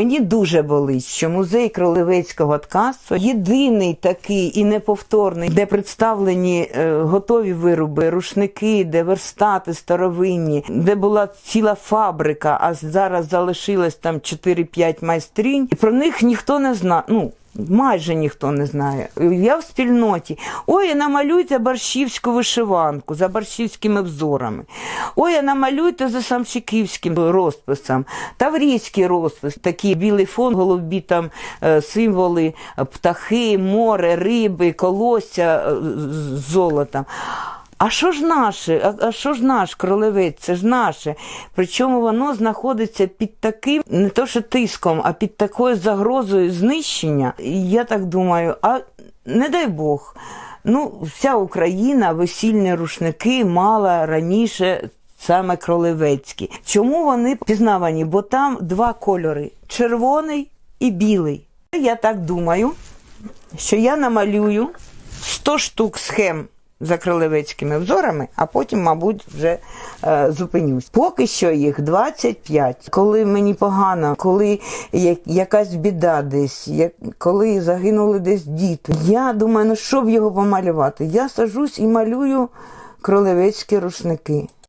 Мені дуже болить, що музей кролевецького ткацтва єдиний такий і неповторний, де представлені е, готові вироби, рушники, де верстати старовинні, де була ціла фабрика, а зараз залишилось там 4-5 майстринь. І про них ніхто не знає. Ну, Майже ніхто не знає. Я в спільноті. Ой, намалюйте борщівську вишиванку за борщівськими взорами. Ой, намалюйте за самчиківським розписом. Таврійський розпис, такий білий фон, голубі там е, символи, е, птахи, море, риби, колосся е, з золотом. А що ж наше? А, що ж наш кролевець? Це ж наше. Причому воно знаходиться під таким, не то що тиском, а під такою загрозою знищення. Я так думаю, а не дай Бог. Ну, вся Україна весільні рушники мала раніше саме кролевецькі. Чому вони пізнавані? Бо там два кольори: червоний і білий. Я так думаю, що я намалюю 100 штук схем за кролевецькими взорами, а потім, мабуть, вже е, зупинюсь. Поки що їх 25. Коли мені погано, коли якась біда десь, як, коли загинули десь діти. Я думаю, ну що б його помалювати? Я сажусь і малюю кролевецькі рушники.